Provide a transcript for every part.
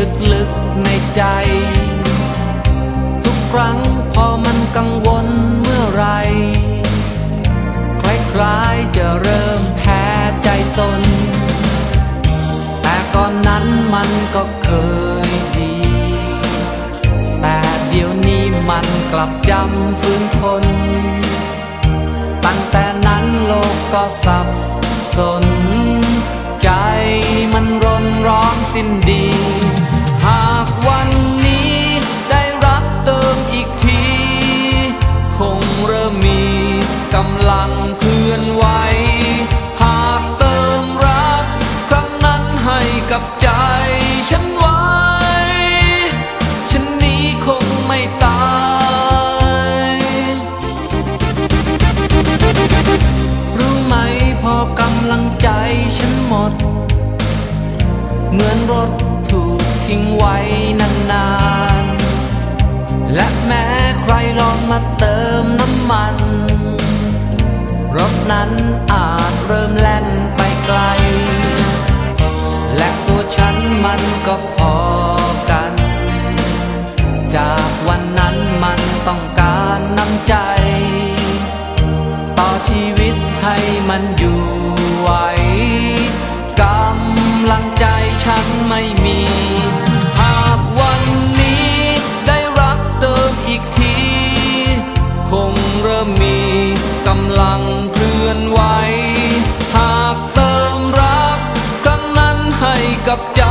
ลึกๆในใจ ทุกครั้งพอมันกังวลเมื่อไร คล้ายๆจะเริ่มแพ้ใจตน แต่ก่อนนั้นมันก็เคยดี แต่เดี๋ยวนี้มันกลับจำฝืนทน ตั้งแต่นั้นโลกก็สับสน ใจมันรนร้องสิ้นดีำลังเคลื่อนไหว หากเติมรัก ครั้งนั้นให้กับใจฉันไว้ ฉันนี้คงไม่ตาย รู้ไหมพอกำลังใจฉันหมด เหมือนรถถูกทิ้งไว้นานๆและแม้ใครลองมาเติมน้ำมัน รถนั้นอาจเริ่มแล่นไปไกล และตัวฉันมันก็พอกัน จากวันนั้นมันต้องการน้ำใจ ต่อชีวิตให้มันอยู่ไหวกำลังใจฉันไม่มีหากวันนี้ได้รักเติมอีกทีคงเริ่มมีกำลัง กับใจ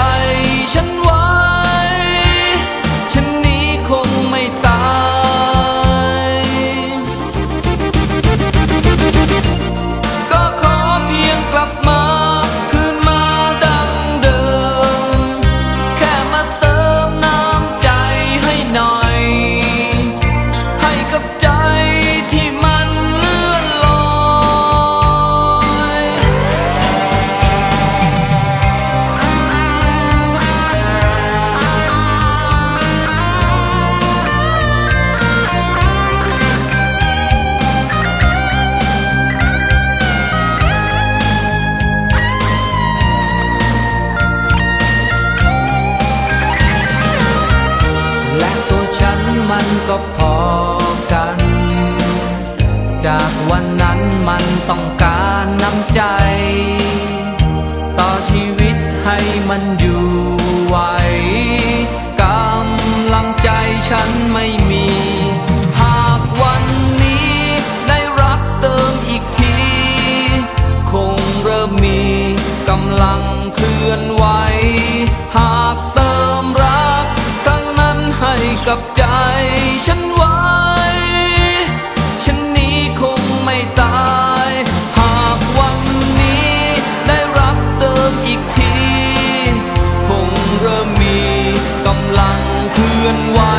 ก็พอกัน จากวันนั้นมันต้องการน้ำใจ ต่อชีวิตให้มันอยู่ไหวกำลังใจฉันไม่มีหากวันนี้ได้รักเติมอีกทีคงเริ่มมีกำลังเคลื่อนไหว หากเติมรักครั้งนั้นให้กับใจ อนไหว